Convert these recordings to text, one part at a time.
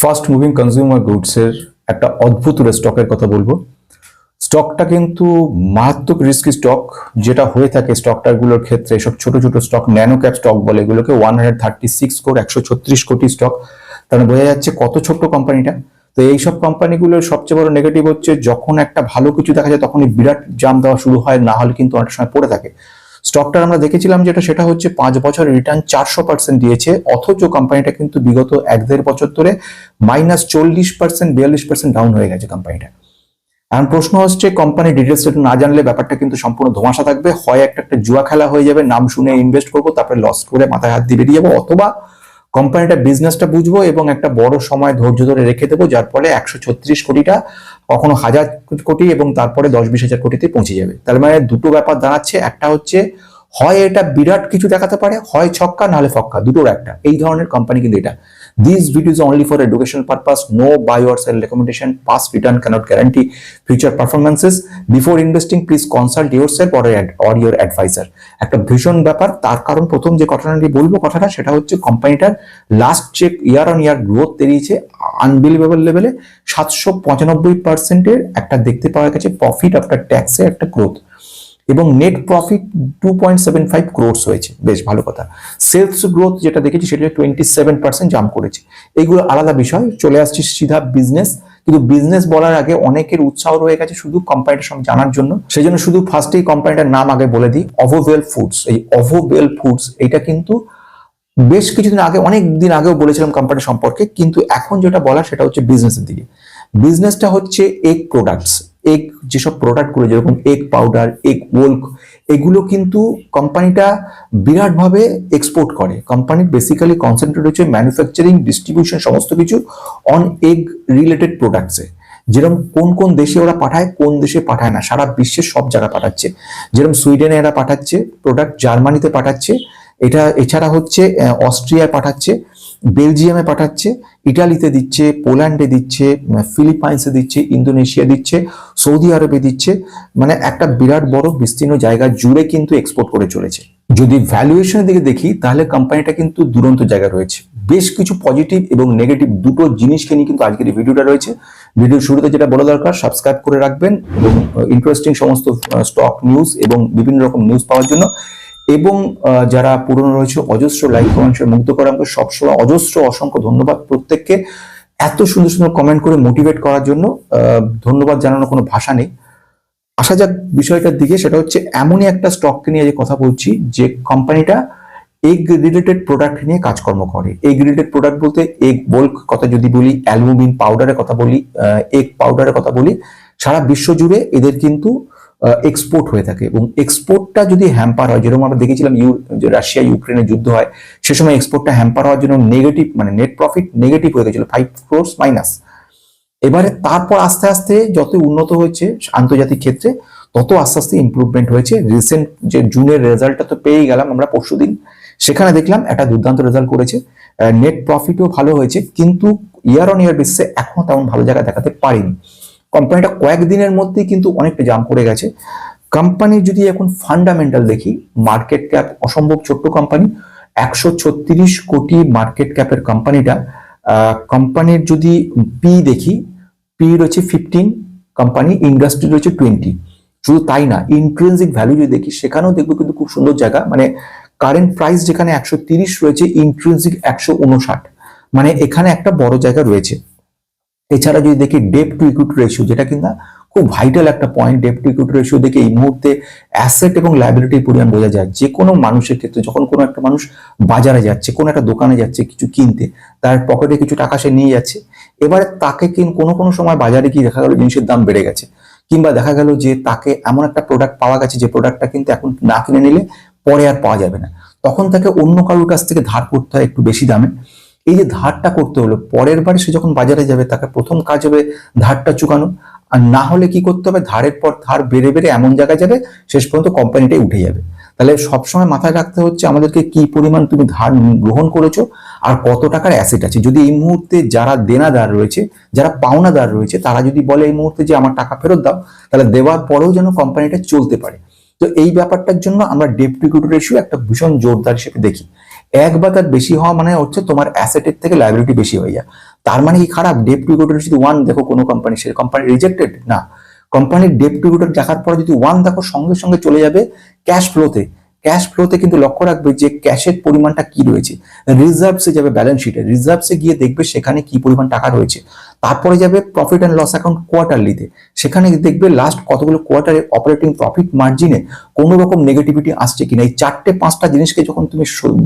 Fast moving consumer গুডসের একটা অদ্ভুত স্টকের কথা বলব। স্টকটা কিন্তু মারাত্মক রিস্কি স্টক যেটা হয়ে থাকে স্টকটাগুলোর ক্ষেত্রে। সব ছোট ছোট স্টক ন্যানো ক্যাপ স্টক বলে এগুলোকে one hundred thirty six crore একশো ছত্রিশ কোটি স্টক তাহলে বোঝা যাচ্ছে কত ছোট্ট কোম্পানিটা তো এইসব কোম্পানিগুলোর সবচেয়ে বড় নেগেটিভ হচ্ছে, যখন একটা ভালো কিছু দেখা যায়, তখনই বিরাট জাম দেওয়া শুরু হয়, না হলে কিন্তু অনেক সময় পড়ে থাকে। স্টকটার আমরা দেখেছিলাম যেটা, সেটা হচ্ছে পাঁচ বছর রিটার্ন চারশো পার্সেন্ট দিয়েছে, অথচ কোম্পানিটা কিন্তু বিগত এক দেড় বছর ধরে মাইনাস চল্লিশ পার্সেন্ট বিয়াল্লিশ পার্সেন্ট ডাউন হয়ে গেছে কোম্পানিটা এখন প্রশ্ন হচ্ছে কোম্পানি ডিটেলস না জানলে ব্যাপারটা কিন্তু সম্পূর্ণ ধোঁয়াশা থাকবে। হয় একটা একটা জুয়া খেলা হয়ে যাবে, নাম শুনে ইনভেস্ট করব, তারপরে লস করে মাথায় হাত দিয়ে বেরিয়ে যাব, অথবা কোম্পানিটা বিজনেসটা বুঝব এবং একটা বড় সময় ধৈর্য ধরে রেখে দেবো, যার ফলে একশো ছত্রিশ কোটিটা কখনো হাজার কোটি এবং তারপরে দশ বিশ হাজার কোটিতে পৌঁছে যাবে। তার মানে দুটো ব্যাপার দাঁড়াচ্ছে। একটা হচ্ছে, হয় এটা বিরাট কিছু দেখাতে পারে, হয় ছক্কা, নাহলে ফক্কা। দুটোর একটা। এই ধরনের কোম্পানি কিন্তু এটা। Videos only for educational purpose no buy or sell recommendation past return cannot guarantee future performances before investing please consult yourself or or your advisor একটা ভীষণ ব্যাপার, তার কারণ প্রথম যে কথাটি বলব কথাটা, সেটা হচ্ছে কোম্পানিটার last check year on year growth বেরিয়েছে আনবিলিভেবল লেভেলে সাতশো পঁচানব্বই পার্সেন্টের একটা দেখতে পাওয়া গেছে প্রফিট আফটার ট্যাক্সের একটা গ্রোথ এবং net profit two point seven five হয়েছে। বেশ, ভালো কথা। সেলস গ্রোথ যেটা দেখেছি সেটা টোয়েন্টি সেভেন পার্সেন্ট জাম্প করেছে। এগুলো আলাদা বিষয়, চলে আসছে সিধা বিজনেস কিন্তু বিজনেস বলার আগে অনেকের উৎসাহ রয়ে গেছে শুধু কোম্পানিটার সঙ্গে জানার জন্য। সেই জন্য শুধু ফার্স্টেই কোম্পানিটার নাম আগে বলে দিই অভোভেল ফুডস এই অভোবেল ফুডস এটা কিন্তু বেশ কিছুদিন আগে অনেক দিন আগেও বলেছিলাম কোম্পানি সম্পর্কে। কিন্তু এখন যেটা বলা সেটা হচ্ছে বিজনেসের দিকে। বিজনেসটা হচ্ছে এগ প্রোডাক্টস যেসব প্রোডাক্টগুলো যেরকম এগ পাউডার এগ ওল্ক এগুলো কিন্তু কোম্পানিটা বিরাটভাবে এক্সপোর্ট করে। কোম্পানির বেসিক্যালি কনসেন্ট্রেট হচ্ছে ম্যানুফ্যাকচারিং ডিস্ট্রিবিউশন সমস্ত কিছু অন এগ রিলেটেড প্রোডাক্টসে যেরকম কোন কোন দেশে ওরা পাঠায়, কোন দেশে পাঠায় না, সারা বিশ্বের সব জায়গায় পাঠাচ্ছে। যেরকম সুইডেনে এরা পাঠাচ্ছে প্রোডাক্ট জার্মানিতে পাঠাচ্ছে এটা এছাড়া হচ্ছে অস্ট্রিয়ায় পাঠাচ্ছে, বেলজিয়ামে পাঠাচ্ছে, ইটালিতে দিচ্ছে, পোল্যান্ডে দিচ্ছে ফিলিপাইন্সে দিচ্ছে ইন্দোনেশিয়া দিচ্ছে, সৌদি আরবে দিচ্ছে মানে একটা বিরাট বড় বিস্তীর্ণ জায়গা জুড়ে কিন্তু এক্সপোর্ট করে চলেছে। যদি ভ্যালুয়েশনের দিকে দেখি, তাহলে কোম্পানিটা কিন্তু দুরন্ত জায়গায় রয়েছে। বেশ কিছু পজিটিভ এবং নেগেটিভ দুটো জিনিসকে নিয়ে কিন্তু আজকের ভিডিওটা রয়েছে। ভিডিওর শুরুতে যেটা বলা দরকার সাবস্ক্রাইব করে রাখবেন এবং ইন্টারেস্টিং সমস্ত স্টক নিউজ এবং বিভিন্ন রকম নিউজ পাওয়ার জন্য। এবং যারা পুরনো রয়েছে, অজস্র লাইক কমেন্টসের মুগ্ধ করে আমাকে সবসময় অজস্র, অসংখ্য ধন্যবাদ প্রত্যেককে। এত সুন্দর সুন্দর কমেন্ট করে মোটিভেট করার জন্য ধন্যবাদ জানানোর কোনো ভাষা নেই। আসা যাক বিষয়টার দিকে, সেটা হচ্ছে এমনই একটা স্টককে নিয়ে যে কথা বলছি, যে কোম্পানিটা এগ রিলেটেড প্রোডাক্ট নিয়ে কাজকর্ম করে। এগ রিলেটেড প্রোডাক্ট বলতে এগ বোল্ক কথা যদি বলি অ্যালবুমিন পাউডারের কথা বলি এগ পাউডারের কথা বলি, সারা বিশ্ব জুড়ে এদের কিন্তু এক্সপোর্ট হয়ে থাকে এবং এক্সপোর্টটা যদি হ্যাম্পার হয়, যেরকম আমরা দেখেছিলাম ইউ রাশিয়া ইউক্রেনের যুদ্ধ হয়, সে সময় এক্সপোর্টটা হ্যাম্পার হওয়ার জন্য নেগেটিভ মানে নেট প্রফিট নেগেটিভ হয়ে গেছিল ফাইভ ক্রোর্স মাইনাস এবারে তারপর আস্তে আস্তে যত উন্নত হয়েছে আন্তর্জাতিক ক্ষেত্রে, তত আস্তে আস্তে ইমপ্রুভমেন্ট হয়েছে। রিসেন্ট যে জুনের রেজাল্টটা তো পেয়েই গেলাম আমরা পরশুদিন সেখানে দেখলাম একটা দুর্দান্ত রেজাল্ট করেছে। নেট প্রফিটও ভালো হয়েছে, কিন্তু ইয়ার অন ইয়ার বেসিসে এখনও তেমন ভালো জায়গা দেখাতে পারেনি। কোম্পানিটা কয়েকদিনের মধ্যেই কিন্তু অনেকটা জাম করে গেছে। কোম্পানির যদি এখন ফান্ডামেন্টাল দেখি মার্কেট ক্যাপ অসম্ভব ছোট্ট কোম্পানি একশো ছত্রিশ কোটি মার্কেট ক্যাপের কোম্পানিটা কোম্পানির যদি পি দেখি পি রয়েছে ফিফটিন কোম্পানি ইন্ডাস্ট্রি রয়েছে টোয়েন্টি শুধু তাই না ইন্ট্রেন্সিক ভ্যালু যদি দেখি, সেখানেও দেখব কিন্তু খুব সুন্দর জায়গা। মানে কারেন্ট প্রাইস যেখানে একশো তিরিশ রয়েছে ইন্ট্রেন্সিক একশো উনষাট। মানে এখানে একটা বড় জায়গা রয়েছে। এছাড়া যদি দেখি ডেপ টু ইকুইটি রেশিও যেটা কিনা খুব ভাইটাল একটা point debt to equity ratio দেখে এই মুহূর্তে অ্যাসেট এবং লাইবিলিটির পরিমাণ বোঝা যায়। যে কোনো মানুষের ক্ষেত্রে, যখন কোনো একটা মানুষ বাজারে যাচ্ছে, কোনো একটা দোকানে যাচ্ছে কিছু কিনতে, তার পকেটে কিছু টাকা সে নিয়ে যাচ্ছে, এবারে তাকে কিন, কোনো কোনো সময় বাজারে গিয়ে দেখা গেল জিনিসের দাম বেড়ে গেছে। কিংবা দেখা গেল যে তাকে এমন একটা প্রোডাক্ট পাওয়া গেছে, যে প্রোডাক্টটা কিন্তু এখন না কিনে নিলে পরে আর পাওয়া যাবে না। তখন তাকে অন্য কারোর কাছ থেকে ধার করতে হয় একটু বেশি দামে। এই যে ধারটা করতে হলো, পরের বারে সে যখন বাজারে যাবে, তাকে প্রথম কাজ হবে ধারটা চুকানো। আর না হলে কি করতে হবে, ধারের পর ধার বেড়ে বেড়ে এমন জায়গায় যাবে, শেষ পর্যন্ত কোম্পানিটাই উঠে যাবে। তাহলে সবসময় মাথায় রাখতে হচ্ছে আমাদেরকে কি পরিমাণ তুমি ধার গ্রহণ করেছ আর কত টাকার অ্যাসেট আছে। যদি এই মুহূর্তে যারা দেনাদার রয়েছে, যারা পাওনাদার রয়েছে, তারা যদি বলে এই মুহূর্তে যে আমার টাকা ফেরত দাও, তাহলে দেওয়ার পরেও যেন কোম্পানিটা চলতে পারে। তো এই ব্যাপারটার জন্য আমরা ডেপ টু রেশিও একটা ভীষণ জোরদার হিসেবে দেখি। এক বা তার বেশি হওয়া মানে হচ্ছে তোমার অ্যাসেটের থেকে লাইবিলিটি বেশি হয়ে যায়। তার মানে কি খারাপ? ডেপ টু ইকুইটি যদি ওয়ান দেখো কোনো কোম্পানি সে কোম্পানি রিজেক্টেড না। কোম্পানির ডেপ টু ইকুইটি দেখার পরে যদি ওয়ান দেখো সঙ্গে সঙ্গে চলে যাবে ক্যাশ ফ্লোতে ক্যাশ ফ্লোতে কিন্তু লক্ষ্য রাখবে যে ক্যাশের পরিমাণটা কি রয়েছে। রিজার্ভসে যাবে ব্যালেন্স শিটে রিজার্ভসে গিয়ে দেখবে সেখানে কি পরিমাণ টাকা রয়েছে। তারপরে যাবে প্রফিট অ্যান্ড লস অ্যাকাউন্ট কোয়ার্টারলিতে সেখানে দেখবে লাস্ট কতগুলো কোয়ার্টারে অপারেটিং প্রফিট মার্জিনে কোনো রকম নেগেটিভিটি আসছে কিনা। এই চারটে পাঁচটা জিনিসকে যখন তুমি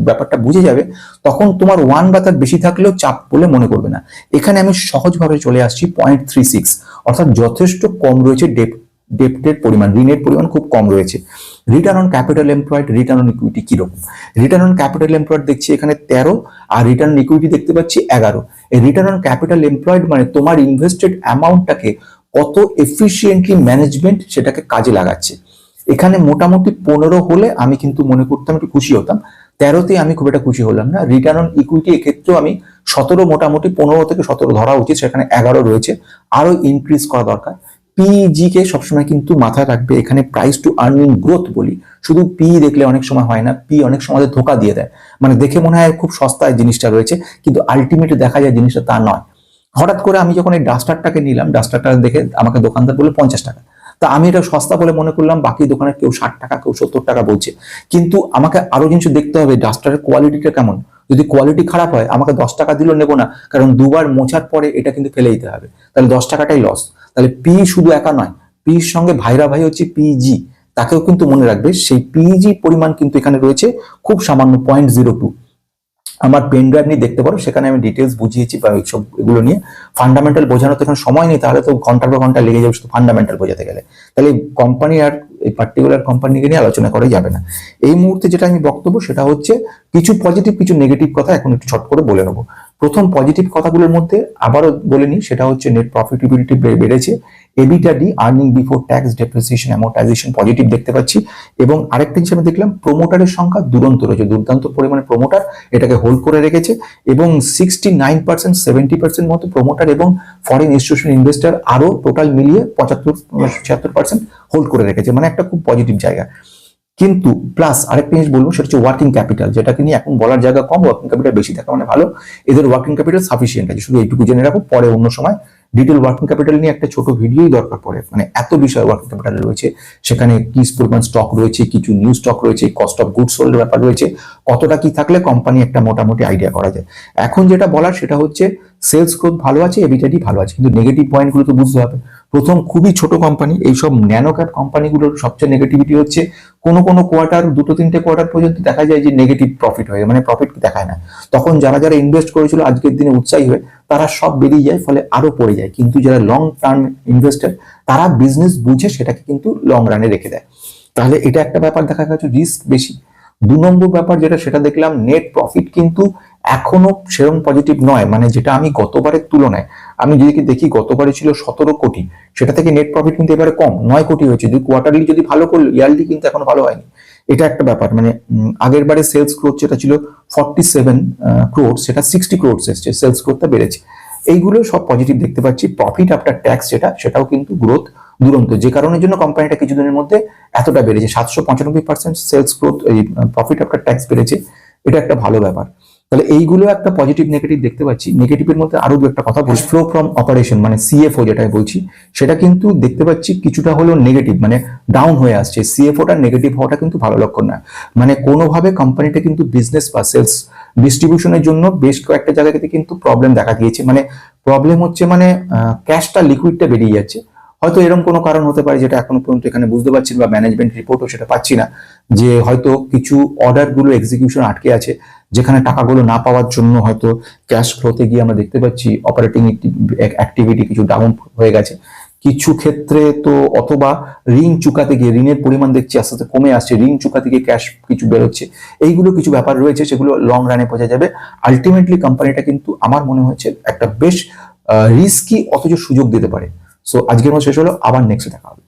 ব্যাপারটা বুঝে যাবে, তখন তোমার ওয়ান বা তার বেশি থাকলেও চাপ বলে মনে করবে না। এখানে আমি সহজভাবে চলে আসছি পয়েন্ট থ্রি সিক্স অর্থাৎ যথেষ্ট কম রয়েছে ডেপ ডেপ্টের পরিমাণ, ঋণের পরিমাণ খুব কম রয়েছে। Return on capital employed return on equity কীরকম? রিটার্ন অন ক্যাপিটাল এমপ্লয়েড দেখছি এখানে তেরো, আর রিটার্ন ইকুইটি দেখতে পাচ্ছি এগারো। এই রিটার্ন অন ক্যাপিটাল এমপ্লয়েড মানে তোমার ইনভেস্টেড অ্যামাউন্টটাকে কত এফিসিয়েন্টলি ম্যানেজমেন্ট সেটাকে কাজে লাগাচ্ছে। এখানে মোটামুটি পনেরো হলে আমি কিন্তু মনে করতাম একটু খুশি হতাম। তেরোতে আমি খুব একটা খুশি হলাম না। রিটার্ন অন ইকুইটি এক্ষেত্রেও আমি সতেরো, মোটামুটি পনেরো থেকে সতেরো ধরা উচিত, সেখানে এগারো রয়েছে। আরও ইনক্রিজ করা দরকার। পিজি কে সবসময় কিন্তু মাথায় রাখবে, এখানে প্রাইস টু আর্নিং গ্রোথ বলি। শুধু পি দেখলে অনেক সময় হয় না পি অনেক সময় ধোকা দিয়ে দেয়। মানে দেখে মনে হয় খুব সস্তায় জিনিসটা রয়েছে, কিন্তু আলটিমেটলি দেখা যায় জিনিসটা তা নয়। হঠাৎ করে আমি যখন এই ডাস্টারটাকে নিলাম ডাস্টারটা দেখে আমাকে দোকানদার বলল পঞ্চাশ টাকা। তা আমি এটা সস্তা বলে মনে করলাম, বাকি দোকানে কেউ ষাট টাকা, কেউ সত্তর টাকা বলছে। কিন্তু আমাকে আরও জিনিস দেখতে হবে, ডাস্টারের কোয়ালিটিটা কেমন? যদি কোয়ালিটি খারাপ হয়, আমাকে দশ টাকা দিলেও নেব না, কারণ দুবার মোছার পরে এটা কিন্তু ফেলে দিতে হবে। তাহলে দশ টাকাটাই লস তাহলে পি শুধু একা নয় পির সঙ্গে ভাইরা ভাই হচ্ছে পিজি তাকেও কিন্তু মনে রাখবে, সেই পিজি পরিমাণ কিন্তু এখানে রয়েছে, খুব সামান্য পয়েন্ট জিরো টু আমার পেন ড্রাইভ নিয়ে দেখতে পারো, সেখানে আমি ডিটেলস বুঝিয়েছি বা এইসব এগুলো নিয়ে। ফান্ডামেন্টাল বোঝানোর তো এখন সময় নেই, তাহলে তো ঘণ্টার পর ঘণ্টা লেগে যাবে শুধু ফান্ডামেন্টাল বোঝাতে গেলে। তাহলে কোম্পানি আর এই পার্টিকুলার কোম্পানিকে নিয়ে আলোচনা করা যাবে না। এই মুহূর্তে যেটা আমি বক্তব্য, সেটা হচ্ছে কিছু পজিটিভ কিছু নেগেটিভ কথা এখন একটু ছট করে বলে নেব। প্রথম পজিটিভ কথাগুলোর মধ্যে আবারও বলে নিই, সেটা হচ্ছে নেট প্রফিটেবিলিটি বেড়েছে। EBITDA earning before tax depreciation amortization positive দেখতে পাচ্ছি। এবং আরেকটা হিসেবে দেখলাম প্রোমোটারের সংখ্যা দুরন্ত রয়েছে, দুর্দান্ত পরিমাণে প্রোমোটার এটাকে হোল্ড করে রেখেছে। এবং sixty nine percent seventy percent মতো প্রোমোটার এবং ফরেন ইনস্টিটিউশন ইনভেস্টার আরও টোটাল মিলিয়ে পঁচাত্তর, ছিয়াত্তর পার্সেন্ট হোল্ড করে রেখেছে। মানে একটা খুব পজিটিভ জায়গা। কিন্তু প্লাস আরেকটা জিনিস বলব, সেটা হচ্ছে ওয়ার্কিং ক্যাপিটাল যেটাকে নিয়ে এখন বলার জায়গা কম ওয়ার্কিং ক্যাপিটাল বেশি থাকা মানে ভালো। এদের ওয়ার্কিং ক্যাপিটাল সাফিসিয়েন্ট আছে, শুধু এইটুকু জেনে রাখো, পরে অন্য সময় ডিটেল ওয়ার্কিং ক্যাপিটাল নিয়ে একটা ছোট ভিডিওই দরকার পড়ে। মানে এত বিষয় ওয়ার্কিং ক্যাপিটাল রয়েছে, সেখানে কি পরিমাণ স্টক রয়েছে, কিছু নিউ স্টক রয়েছে কস্ট অফ গুডস সোল্ড ব্যাপার রয়েছে, কতটা কি থাকলে কোম্পানি একটা মোটামুটি আইডিয়া করা যায়। এখন যেটা বলার, সেটা হচ্ছে সেলস গ্রোথ ভালো আছে এবিটাডি ভালো আছে, কিন্তু নেগেটিভ পয়েন্টগুলো তো বুঝতে হবে। প্রথম খুবই ছোট কোম্পানি এইসব ন্যানো ক্যাপ কোম্পানিগুলোর সবচেয়ে নেগেটিভিটি হচ্ছে, কোনো কোনো কোয়ার্টার দুটো, তিনটে কোয়ার্টার পর্যন্ত দেখা যায় যে নেগেটিভ প্রফিট হয়ে মানে প্রফিট দেখায় না। তখন যারা যারা ইনভেস্ট করেছিল আজকের দিনে উৎসাহী হয়ে, তারা সব বেরিয়ে যায়, ফলে আরও পড়ে যায়। কিন্তু যারা লং টার্ম ইনভেস্টার তারা বিজনেস বুঝে সেটাকে কিন্তু লং রানে রেখে দেয়। তাহলে এটা একটা ব্যাপার দেখা গেছে রিস্ক বেশি। দু নম্বর ব্যাপার যেটা, সেটা দেখলাম নেট প্রফিট কিন্তু এখনও সেরকম পজিটিভ নয় মানে যেটা আমি গতবারের তুলনায় আমি যদি দেখি গতবারে ছিল সতেরো কোটি, সেটা থেকে নেট প্রফিট কিন্তু এবারে কম, নয় কোটি হয়েছে। যদি কোয়ার্টারলি যদি ভালো করল ইয়ারলি কিন্তু এখনও ভালো হয়নি। এটা একটা ব্যাপার মানে আগের বারে সেলস ক্রোথ যেটা ছিল ফর্টি সেভেন ক্রোড সেটা সিক্সটি ক্রোডস এসছে সেলস গ্রোথটা বেড়েছে। এইগুলো সব পজিটিভ দেখতে পাচ্ছি। প্রফিট আফটার ট্যাক্স যেটা, সেটাও কিন্তু গ্রোথ দুরন্ত। যে কারণের জন্য কোম্পানিটা কিছুদিনের মধ্যে এতটা বেড়েছে, সাতশো পঁচানব্বই পার্সেন্ট সেলস গ্রোথ এই প্রফিট আফটার ট্যাক্স বেড়েছে। এটা একটা ভালো ব্যাপার। তাহলে এইগুলো একটা পজিটিভ নেগেটিভ দেখতে পাচ্ছি। নেগেটিভের মধ্যে আরও দু একটা কথা বলছি। ফ্লো ফ্রম অপারেশন মানে সিএফও যেটা বলছি, সেটা কিন্তু দেখতে পাচ্ছি কিছুটা হলেও নেগেটিভ মানে ডাউন হয়ে আসছে। সিএফওটা নেগেটিভ হওয়াটা কিন্তু ভালো লক্ষণ না। মানে কোনোভাবে কোম্পানিটা কিন্তু বিজনেস বা সেলস ডিস্ট্রিবিউশনের জন্য বেশ কয়েকটা জায়গাতে কিন্তু প্রবলেম দেখা দিয়েছে। মানে প্রবলেম হচ্ছে মানে ক্যাশটা লিকুইডটা বেরিয়ে যাচ্ছে। হয়তো এরকম কোনো কারণ হতে পারে যেটা এখনও পর্যন্ত এখানে বুঝতে পারছি বা ম্যানেজমেন্ট রিপোর্টও সেটা পাচ্ছি না, যে হয়তো কিছু অর্ডারগুলো এক্সিকিউশন আটকে আছে, যেখানে টাকাগুলো না পাওয়ার জন্য হয়তো ক্যাশ ফ্লোতে গিয়ে আমরা দেখতে পাচ্ছি অপারেটিং অ্যাক্টিভিটি কিছু ডাউন হয়ে গেছে। কিছু ক্ষেত্রে তো অথবা ঋণ চুকাতে গিয়ে, ঋণের পরিমাণ দেখছি আস্তে আস্তে কমে আসছে, ঋণ চুকাতে গিয়ে ক্যাশ কিছু বেরোচ্ছে, এইগুলো কিছু ব্যাপার রয়েছে সেগুলো লং রানে বোঝা যাবে। আলটিমেটলি কোম্পানিটা কিন্তু আমার মনে হয়েছে একটা বেশ রিস্কি অথচ সুযোগ দিতে পারে। সো আজকের মতো শেষ হলো আবার নেক্সট দেখা হবে।